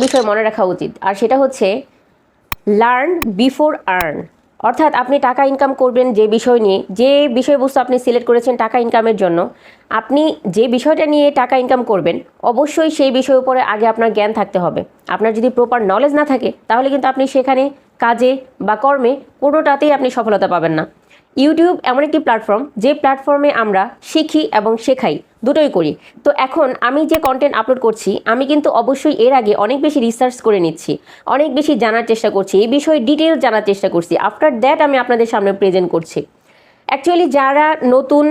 বিষয় মনে রাখা উচিত, আর সেটা হচ্ছে লার্ন বিফোর আর্ন অর্থাৎ আপনি টাকা ইনকাম করবেন যে বিষয় নিয়ে, যে বিষয়বস্তু আপনি সিলেক্ট করেছেন টাকা ইনকামের জন্য, আপনি যে বিষয়টা নিয়ে টাকা ইনকাম করবেন, অবশ্যই সেই বিষয়ের উপরে আগে আপনার জ্ঞান থাকতে হবে। আপনার যদি প্রপার নলেজ না থাকে, তাহলে কিন্তু আপনি সেখানে কাজে বা কর্মে কোনোটাতেই আপনি সফলতা পাবেন না। ইউটিউব এমন একটি প্ল্যাটফর্ম যে প্ল্যাটফর্মে আমরা শিখি এবং শেখাই, দুটোই করি। তো এখন আমি যে কন্টেন্ট আপলোড করছি, আমি কিন্তু অবশ্যই এর আগে অনেক বেশি রিসার্চ করে নিচ্ছি, অনেক বেশি জানার চেষ্টা করছি, এই বিষয়ে ডিটেলস জানার চেষ্টা করছি। আফটার দ্যাট আমি আপনাদের সামনে প্রেজেন্ট করছি। অ্যাকচুয়ালি যারা নতুন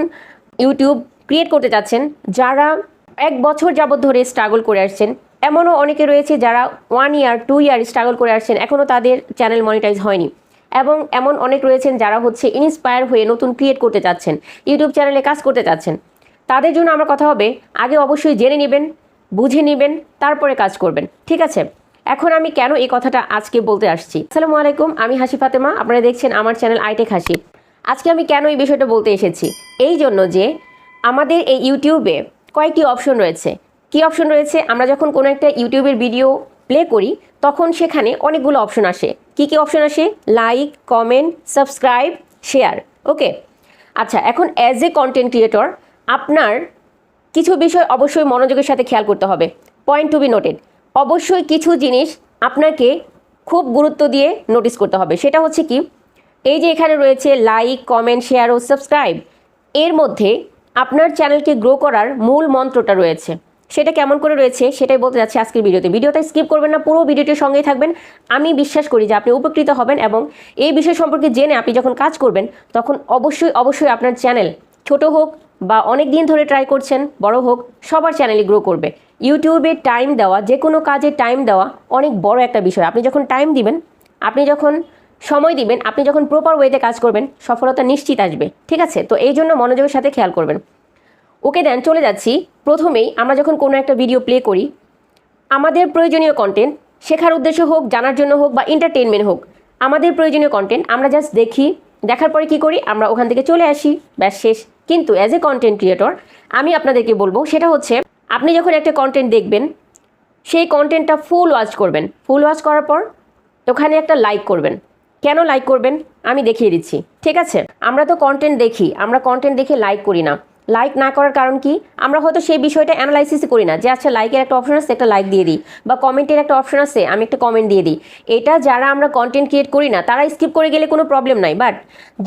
ইউটিউব ক্রিয়েট করতে চাচ্ছেন যারা এক বছর যাবৎ ধরে স্ট্রাগল করে আসছেন, এমনও অনেকে রয়েছে যারা one year two year struggle করে আসছেন এখনও তাদের চ্যানেল মনিটাইজ হয়নি। এবং এমন অনেক রয়েছেন যারা হচ্ছে ইন্সপায়ার হয়ে নতুন ক্রিয়েট করতে চাচ্ছেন ইউটিউব চ্যানেলে কাজ করতে চাচ্ছেন তাদের জন্য আমার কথা হবে, আগে অবশ্যই জেনে নেবেন, বুঝে নেবেন, তারপরে কাজ করবেন, ঠিক আছে? এখন আমি কেন এই কথাটা আজকে বলতে আসছি? আসসালামু আলাইকুম, আমি হাসি ফাতেমা, আপনারা দেখছেন আমার চ্যানেল আইটেক হাসি আজকে আমি কেন এই বিষয়টা বলতে এসেছি? এই জন্য যে আমাদের এই ইউটিউবে কয়েকটি অপশন রয়েছে। কি অপশন রয়েছে? আমরা যখন কোনো একটা ইউটিউবের ভিডিও প্লে করি, তখন সেখানে অনেকগুলো অপশন আসে। কি কি অপশন আসে? Like comment subscribe share okay আচ্ছা এখন অ্যাজ এ কন্টেন্ট ক্রিয়েটর আপনার কিছু বিষয় অবশ্যই মনোযোগের সাথে খেয়াল করতে হবে। পয়েন্ট টু বি নোটেড অবশ্যই কিছু জিনিস আপনাকে খুব গুরুত্ব দিয়ে নোটিস করতে হবে। সেটা হচ্ছে কি, এই যে এখানে রয়েছে লাইক কমেন্ট শেয়ার ও সাবস্ক্রাইব এর মধ্যে আপনার চ্যানেলকে গ্রো করার মূল মন্ত্রটা রয়েছে। সেটা কেমন করে রয়েছে সেটাই বলতে যাচ্ছি আজকের ভিডিওতে। ভিডিওটা স্কিপ করবেন না, পুরো ভিডিওটির সঙ্গেই থাকবেন। আমি বিশ্বাস করি যে আপনি উপকৃত হবেন এবং এই বিষয় সম্পর্কে জেনে আপনি যখন কাজ করবেন, তখন অবশ্যই অবশ্যই আপনার চ্যানেল ছোট হোক বা অনেক দিন ধরে ট্রাই করছেন, বড় হোক, সবার চ্যানেলই গ্রো করবে। ইউটিউবে টাইম দেওয়া, যে কোনো কাজে টাইম দেওয়া অনেক বড় একটা বিষয়। আপনি যখন টাইম দিবেন, আপনি যখন সময় দিবেন, আপনি যখন প্রপার ওয়েতে কাজ করবেন, সফলতা নিশ্চিত আসবে। ঠিক আছে? তো এই জন্য মনোযোগের সাথে খেয়াল করবেন। ওকে দেন, চলে যাচ্ছি। প্রথমেই আমরা যখন কোনো একটা ভিডিও প্লে করি, আমাদের প্রয়োজনীয় কন্টেন্ট শেখার উদ্দেশ্য হোক, জানার জন্য হোক বা এন্টারটেনমেন্ট হোক, আমাদের প্রয়োজনীয় কন্টেন্ট আমরা জাস্ট দেখি, দেখার পরে কি করি, আমরা ওখান থেকে চলে আসি, ব্যাস শেষ। কিন্তু অ্যাজ এ কন্টেন্ট ক্রিয়েটর আমি আপনাদেরকে বলব, সেটা হচ্ছে আপনি যখন একটা কন্টেন্ট দেখবেন, সেই কন্টেন্টটা ফুল ওয়াচ করবেন। ফুল ওয়াচ করার পর ওখানে একটা লাইক করবেন। কেন লাইক করবেন? আমি দেখিয়ে দিচ্ছি। ঠিক আছে? আমরা তো কন্টেন্ট দেখি, আমরা কন্টেন্ট দেখে লাইক করি না। লাইক না করার কারণ কি? আমরা হয়তো সেই বিষয়টা অ্যানালাইসিসই করি না যে আচ্ছা লাইকের একটা অপশন আছে, একটা লাইক দিয়ে দিই, বা কমেন্টের একটা অপশন আছে, আমি একটা কমেন্ট দিয়ে দিই। এটা যারা আমরা কন্টেন্ট ক্রিয়েট করি না, তারা স্কিপ করে গেলে কোনো প্রবলেম নাই। বাট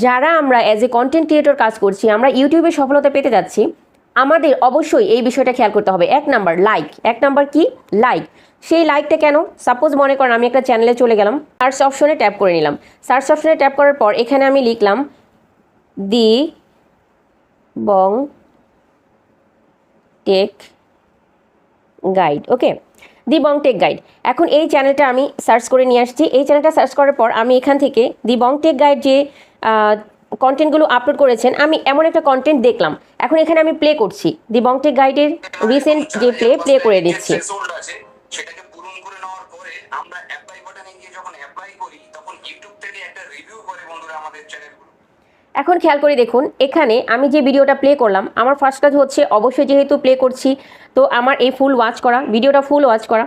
যারা আমরা অ্যাজ এ কন্টেন্ট ক্রিয়েটর কাজ করছি, আমরা ইউটিউবে সফলতা পেতে যাচ্ছি, আমাদের অবশ্যই এই বিষয়টা খেয়াল করতে হবে। এক নাম্বার লাইক এক নাম্বার কি? লাইক সেই লাইকটা কেন? সাপোজ মনে করেন আমি একটা চ্যানেলে চলে গেলাম সার্চ অপশনে ট্যাপ করে নিলাম। সার্চ অপশনে ট্যাপ করার পর এখানে আমি লিখলাম the Bong tech guide. Okay, the Bong tech guide. এখন এই চ্যানেলটা আমি সার্চ করে নিয়ে আসছি। এই চ্যানেলটা সার্চ করার পর আমি এখান থেকে দি বং টেক গাইড যে কন্টেন্টগুলো আপলোড করেছেন, আমি এমন একটা কন্টেন্ট দেখলাম। এখন এখানে আমি প্লে করছি। দি বং টেক গাইডের রিসেন্ট যে প্লে প্লে করে দিচ্ছি। এখন খেয়াল করে দেখুন, এখানে আমি যে ভিডিওটা প্লে করলাম, আমার ফার্স্ট কাজ হচ্ছে অবশ্যই যেহেতু প্লে করছি, তো আমার এই ফুল ওয়াচ করা, ভিডিওটা ফুল ওয়াচ করা।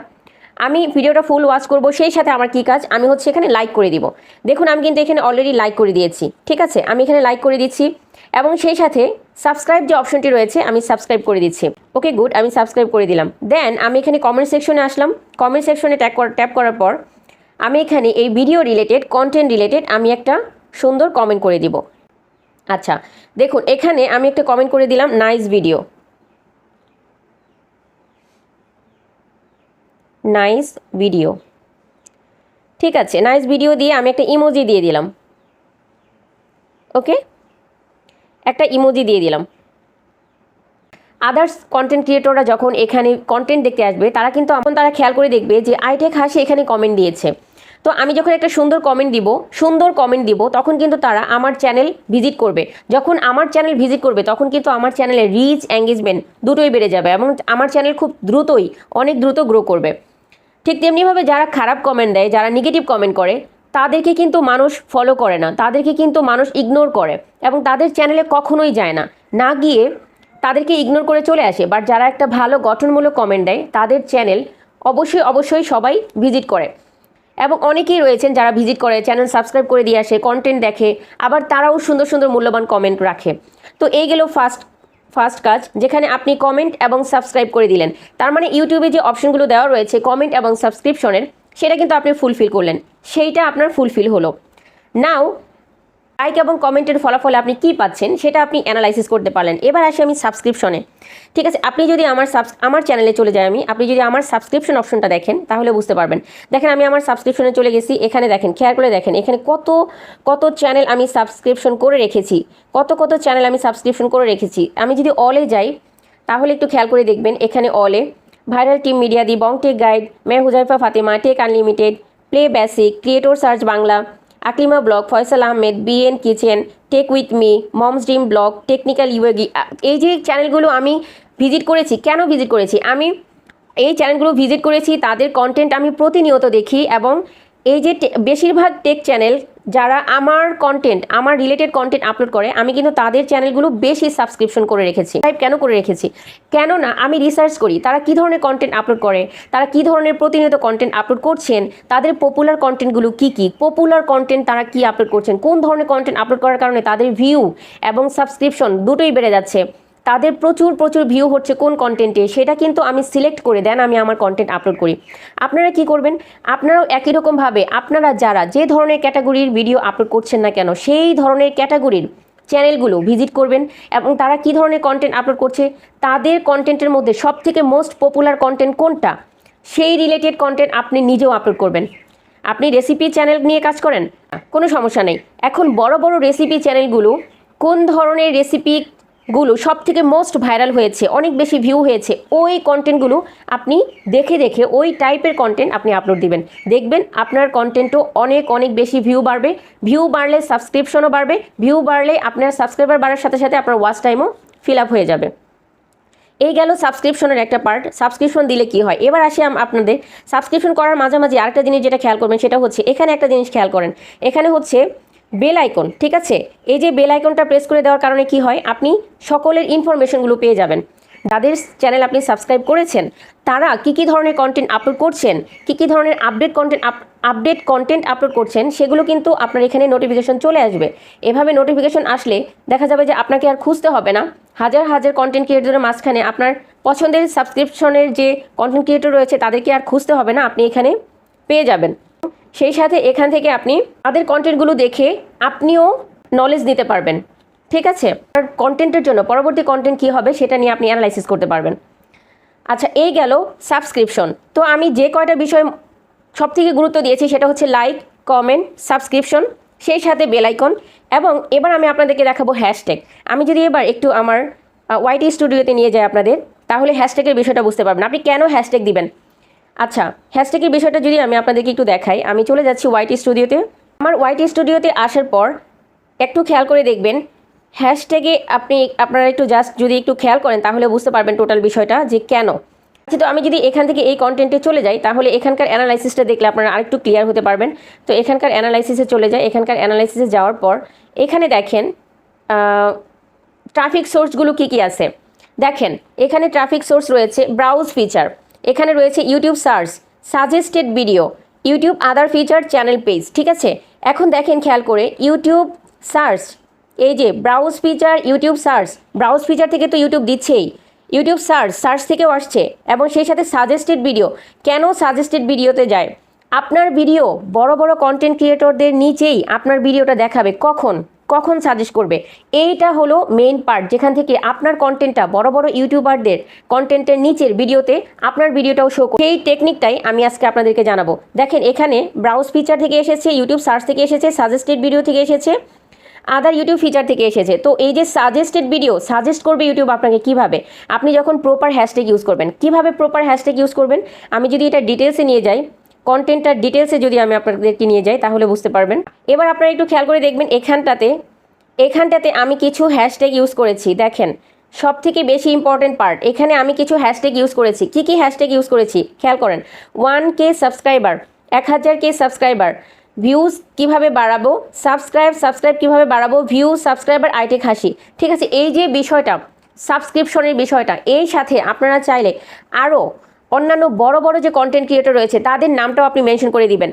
আমি ভিডিওটা ফুল ওয়াচ করব, সেই সাথে আমার কি কাজ? আমি হচ্ছে এখানে লাইক করে দিব। দেখুন, আমি কিন্তু এখানে অলরেডি লাইক করে দিয়েছি, ঠিক আছে? আমি এখানে লাইক করে দিচ্ছি এবং সেই সাথে সাবস্ক্রাইব যে অপশনটি রয়েছে, আমি সাবস্ক্রাইব করে দিচ্ছি। ওকে গুড আমি সাবস্ক্রাইব করে দিলাম। দেন আমি এখানে কমেন্ট সেকশনে আসলাম। কমেন্ট সেকশনে ট্যাপ করা ট্যাপ করার পর, আমি এখানে এই ভিডিও রিলেটেড কন্টেন্ট রিলেটেড আমি একটা সুন্দর কমেন্ট করে দিব। আচ্ছা দেখুন, এখানে আমি একটা কমেন্ট করে দিলাম নাইস ভিডিও নাইস ভিডিও ঠিক আছে নাইস ভিডিও দিয়ে আমি একটা ইমোজি দিয়ে দিলাম। ওকে একটা ইমোজি দিয়ে দিলাম। আদার্স কন্টেন্ট ক্রিয়েটররা যখন এখানে কন্টেন্ট দেখতে আসবে, তারা কিন্তু এখন তারা খেয়াল করে দেখবে যে আইটেক হাসি এখানে কমেন্ট দিয়েছে। তো আমি যখন একটা সুন্দর কমেন্ট দিব, সুন্দর কমেন্ট দিব, তখন কিন্তু তারা আমার চ্যানেল ভিজিট করবে। যখন আমার চ্যানেল ভিজিট করবে, তখন কিন্তু আমার চ্যানেলে রিচ এঙ্গেজমেন্ট দুটোই বেড়ে যাবে এবং আমার চ্যানেল খুব দ্রুতই, অনেক দ্রুত গ্রো করবে। ঠিক তেমনিভাবে যারা খারাপ কমেন্ট দেয়, যারা নেগেটিভ কমেন্ট করে, তাদেরকে কিন্তু মানুষ ফলো করে না। তাদেরকে কিন্তু মানুষ ইগনোর করে এবং তাদের চ্যানেলে কখনোই যায় না। না গিয়ে তাদেরকে ইগনোর করে চলে আসে। বাট যারা একটা ভালো গঠনমূলক কমেন্ট দেয়, তাদের চ্যানেল অবশ্যই অবশ্যই সবাই ভিজিট করে। এবং অনেকেই রয়েছেন যারা ভিজিট করে চ্যানেল সাবস্ক্রাইব করে দিয়ে আসে কন্টেন্ট দেখে, আবার তারাও সুন্দর সুন্দর মূল্যবান কমেন্ট রাখে। তো এই গেল ফার্স্ট ফার্স্ট কাজ, যেখানে আপনি কমেন্ট এবং সাবস্ক্রাইব করে দিলেন। তার মানে ইউটিউবে যে অপশনগুলো দেওয়া রয়েছে কমেন্ট এবং সাবস্ক্রিপশনের সেটা কিন্তু আপনি ফুলফিল করলেন। সেইটা আপনার ফুলফিল হলো। নাও লাইক এবং কমেন্টের ফলাফলে আপনি কি পাচ্ছেন, সেটা আপনি অ্যানালাইসিস করতে পারলেন। এবার আসি আমি সাবস্ক্রিপশনে ঠিক আছে, আপনি যদি আমার সাবস আমার চ্যানেলে চলে যাই আমি, আপনি যদি আমার সাবস্ক্রিপশন অপশনটা দেখেন, তাহলে বুঝতে পারবেন। দেখেন, আমি আমার সাবস্ক্রিপশনে চলে গেছি, এখানে দেখেন, খেয়াল করে দেখেন, এখানে কত কত চ্যানেল আমি সাবস্ক্রিপশন করে রেখেছি, কত কত চ্যানেল আমি সাবস্ক্রিপশন করে রেখেছি। আমি যদি অলে যাই, তাহলে একটু খেয়াল করে দেখবেন, এখানে অলে viral team media the Bong tech guide May Huzaifa Fatema tech unlimited play basic creator search Bangla Aklima vlog, Faisal Ahmed BN kitchen tech with me moms dream vlog technical ইউএগি এই যে চ্যানেলগুলো আমি ভিজিট করেছি, কেন visit করেছি? আমি এই চ্যানেলগুলো ভিজিট করেছি, তাদের কন্টেন্ট আমি প্রতিনিয়ত দেখি এবং এই যে বেশিরভাগ টেক চ্যানেল যারা আমার কন্টেন্ট আমার রিলেটেড কন্টেন্ট আপলোড করে, আমি কিন্তু তাদের চ্যানেলগুলো বেশি সাবস্ক্রিপশন করে রেখেছি টাইপ কেন করে রেখেছি? কেননা আমি রিসার্চ করি, তারা কী ধরনের কন্টেন্ট আপলোড করে, তারা কী ধরনের প্রতিনিয়ত কন্টেন্ট আপলোড করছেন, তাদের পপুলার কন্টেন্টগুলো কী কী পপুলার কন্টেন্ট তারা কী আপলোড করছেন, কোন ধরনের কন্টেন্ট আপলোড করার কারণে তাদের ভিউ এবং সাবস্ক্রিপশন দুটোই বেড়ে যাচ্ছে। তাদের প্রচুর প্রচুর ভিউ হচ্ছে কোন কন্টেন্টে সেটা কিন্তু আমি সিলেক্ট করে দেন, আমি আমার কন্টেন্ট আপলোড করি। আপনারা কি করবেন? আপনারাও একই রকমভাবে আপনারা যারা যে ধরনের ক্যাটাগরির ভিডিও আপলোড করছেন না কেন, সেই ধরনের ক্যাটাগরির চ্যানেলগুলো ভিজিট করবেন এবং তারা কি ধরনের কন্টেন্ট আপলোড করছে, তাদের কন্টেন্টের মধ্যে সব থেকে মোস্ট পপুলার কন্টেন্ট কোনটা, সেই রিলেটেড কন্টেন্ট আপনি নিজেও আপলোড করবেন। আপনি রেসিপি চ্যানেল নিয়ে কাজ করেন? কোনো সমস্যা নেই। এখন বড় বড় রেসিপি চ্যানেলগুলো কোন ধরনের রেসিপিগুলো সব থেকে মোস্ট ভাইরাল হয়েছে, অনেক বেশি ভিউ হয়েছে, ওই কন্টেন্টগুলো আপনি দেখে দেখে, ওই টাইপের কন্টেন্ট আপনি আপলোড দিবেন। দেখবেন আপনার কন্টেন্টও অনেক অনেক বেশি ভিউ বাড়বে। ভিউ বাড়লে সাবস্ক্রিপশনও বাড়বে। ভিউ বাড়লে আপনার সাবস্ক্রাইবার বাড়ার সাথে সাথে আপনার ওয়াচ টাইমও ফিল আপ হয়ে যাবে। এই গেল সাবস্ক্রিপশনের একটা পার্ট সাবস্ক্রিপশন দিলে কি হয়? এবার আসি আপনাদের সাবস্ক্রিপশন করার মাঝামাঝি আরেকটা জিনিস যেটা খেয়াল করবেন, সেটা হচ্ছে এখানে একটা জিনিস খেয়াল করেন। এখানে হচ্ছে বেল আইকন, ঠিক আছে? এই যে বেল আইকনটা প্রেস করে দেওয়ার কারণে কি হয়? আপনি সকলের ইনফরমেশনগুলো পেয়ে যাবেন। যাদের চ্যানেল আপনি সাবস্ক্রাইব করেছেন, তারা কি কি ধরনের কন্টেন্ট আপলোড করছেন, কি কি ধরনের update content update content upload করছেন, সেগুলো কিন্তু আপনার এখানে নোটিফিকেশন চলে আসবে। এভাবে নোটিফিকেশন আসলে দেখা যাবে যে আপনাকে আর খুঁজতে হবে না। হাজার হাজার কন্টেন্ট ক্রিয়েটরের মাঝখানে আপনার পছন্দের সাবস্ক্রিপশনের যে কন্টেন্ট ক্রিয়েটর রয়েছে, তাদেরকে আর খুঁজতে হবে না। আপনি এখানে পেয়ে যাবেন। সেই সাথে এখান থেকে আপনি তাদের কন্টেন্টগুলো দেখে আপনিও নলেজ নিতে পারবেন। ঠিক আছে? আর কন্টেন্টের জন্য পরবর্তী কন্টেন্ট কী হবে সেটা নিয়ে আপনি অ্যানালাইসিস করতে পারবেন। আচ্ছা এই গেল সাবস্ক্রিপশন তো আমি যে কয়টা বিষয় সব থেকে গুরুত্ব দিয়েছি সেটা হচ্ছে লাইক কমেন্ট সাবস্ক্রিপশন সেই সাথে বেল আইকন এবং এবার আমি আপনাদেরকে দেখাবো হ্যাশট্যাগ আমি যদি এবার একটু আমার ওয়াইটি স্টুডিওতে নিয়ে যাই আপনাদের, তাহলে হ্যাশট্যাগের বিষয়টা বুঝতে পারবেন। আপনি কেন হ্যাশট্যাগ দিবেন? আচ্ছা হ্যাশট্যাগের বিষয়টা যদি আমি আপনাদেরকে একটু দেখাই, আমি চলে যাচ্ছি ওয়াইটি স্টুডিওতে আমার ওয়াইটি স্টুডিওতে আসার পর একটু খেয়াল করে দেখবেন হ্যাশট্যাগে আপনি, আপনারা একটু জাস্ট যদি একটু খেয়াল করেন, তাহলে বুঝতে পারবেন টোটাল বিষয়টা যে কেন। আচ্ছা তো আমি যদি এখান থেকে এই কন্টেন্টে চলে যাই, তাহলে এখানকার অ্যানালাইসিসটা দেখলে আপনারা আরেকটু ক্লিয়ার হতে পারবেন। তো এখানকার অ্যানালাইসিসে চলে যায় এখানকার অ্যানালাইসিসে যাওয়ার পর, এখানে দেখেন ট্রাফিক সোর্সগুলো কী কী আছে? দেখেন, এখানে ট্রাফিক সোর্স রয়েছে ব্রাউজ ফিচার এখানে রয়েছে YouTube search suggested video YouTube other feature channel page ঠিক আছে? এখন দেখেন খেয়াল করে ইউটিউব সার্চ এই যে browse feature YouTube search browse feature থেকে তো ইউটিউব দিচ্ছেই। ইউটিউব সার্চ সার্চ থেকেও আসছে এবং সেই সাথে সাজেস্টেড ভিডিও কেন সাজেস্টেড ভিডিওতে যায়? আপনার ভিডিও বড় বড় কন্টেন্ট ক্রিয়েটরদের নিচেই আপনার ভিডিওটা দেখাবে, কখন? কখন সাজেস্ট করবে? এইটা হলো মেইন পার্ট যেখান থেকে আপনার কন্টেন্টটা বড় বড় ইউটিউবারদের কন্টেন্টের নিচের ভিডিওতে আপনার ভিডিওটাও শো করবে। সেই টেকনিকটাই আমি আজকে আপনাদেরকে জানাব। দেখেন, এখানে ব্রাউজ ফিচার থেকে এসেছে ইউটিউব সার্চ থেকে এসেছে সাজেস্টেড ভিডিও থেকে এসেছে আদার ইউটিউব ফিচার থেকে এসেছে। তো এই যে সাজেস্টেড ভিডিও সাজেস্ট করবে ইউটিউব আপনাকে কীভাবে? আপনি যখন প্রপার হ্যাশট্যাগ ইউজ করবেন, কীভাবে প্রপার হ্যাশট্যাগ ইউজ করবেন? আমি যদি এটা ডিটেলসে নিয়ে যাই কন্টেন্টটার ডিটেলসে যদি আমি আপনাদেরকে নিয়ে যাই, তাহলে বুঝতে পারবেন। এবার আপনারা একটু খেয়াল করে দেখবেন, এখানটাতে এখানটাতে আমি কিছু হ্যাশট্যাগ ইউজ করেছি। দেখেন সব থেকে বেশি ইম্পর্টেন্ট পার্ট এখানে আমি কিছু হ্যাশট্যাগ ইউজ করেছি। কি কি হ্যাশট্যাগ ইউজ করেছি? খেয়াল করেন ওয়ান কে সাবস্ক্রাইবার এক হাজার কে সাবস্ক্রাইবার ভিউজ কীভাবে বাড়াবো সাবস্ক্রাইব সাবস্ক্রাইব কীভাবে বাড়াবো ভিউ সাবস্ক্রাইবার আইটেক হাসি। ঠিক আছে, এই যে বিষয়টা সাবস্ক্রিপশনের বিষয়টা, এই সাথে আপনারা চাইলে আরও অন্যান্য বড় বড় যে কন্টেন্ট ক্রিয়েটর রয়েছে, তাদের নামটাও আপনি মেনশন করে দিবেন।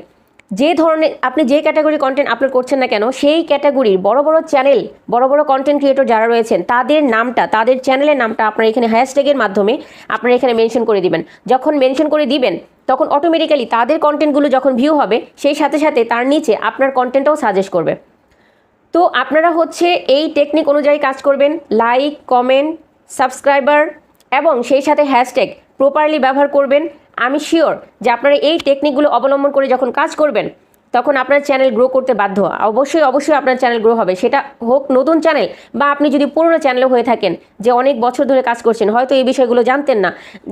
যে ধরনের, আপনি যে ক্যাটাগরি কন্টেন্ট আপলোড করছেন না কেন, সেই ক্যাটাগরির বড় বড় চ্যানেল বড় বড় কন্টেন্ট ক্রিয়েটর যারা রয়েছেন, তাদের নামটা, তাদের চ্যানেলের নামটা আপনার এখানে হ্যাশট্যাগের মাধ্যমে আপনারা এখানে মেনশন করে দিবেন। যখন মেনশন করে দিবেন, তখন অটোমেটিক্যালি তাদের কন্টেন্টগুলো যখন ভিউ হবে, সেই সাথে সাথে তার নিচে আপনার কন্টেন্টটাও সাজেস্ট করবে। তো আপনারা হচ্ছে এই টেকনিক অনুযায়ী কাজ করবেন লাইক কমেন্ট সাবস্ক্রাইবার এবং সেই সাথে হ্যাশট্যাগ প্রপারলি ব্যবহার করবেন। আমি শিওর যে আপনারা এই টেকনিকগুলো অবলম্বন করে যখন কাজ করবেন, তখন আপনার চ্যানেল গ্রো করতে বাধ্য অবশ্যই অবশ্যই আপনার চ্যানেল গ্রো হবে। সেটা হোক নতুন চ্যানেল বা আপনি যদি পুরনো চ্যানেলও হয়ে থাকেন, যে অনেক বছর ধরে কাজ করছেন, হয়তো এই বিষয়গুলো জানতেন না।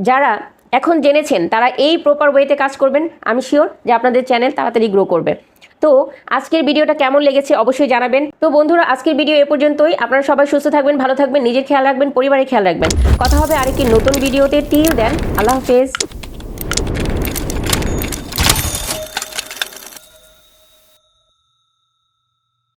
যারা এখন জেনেছেন, তারা এই প্রপার ওয়েতে কাজ করবেন, আমি শিওর যে আপনাদের চ্যানেল তাড়াতাড়ি গ্রো করবে। তো আজকের ভিডিওটা কেমন লেগেছে অবশ্যই জানাবেন। তো বন্ধুরা, আজকের ভিডিও এ পর্যন্তই। আপনারা সবাই সুস্থ থাকবেন, ভালো থাকবেন, নিজের খেয়াল রাখবেন, পরিবারের খেয়াল রাখবেন। কথা হবে আরেকটি নতুন ভিডিওতে। টিল দেন আল্লাহ হাফেজ।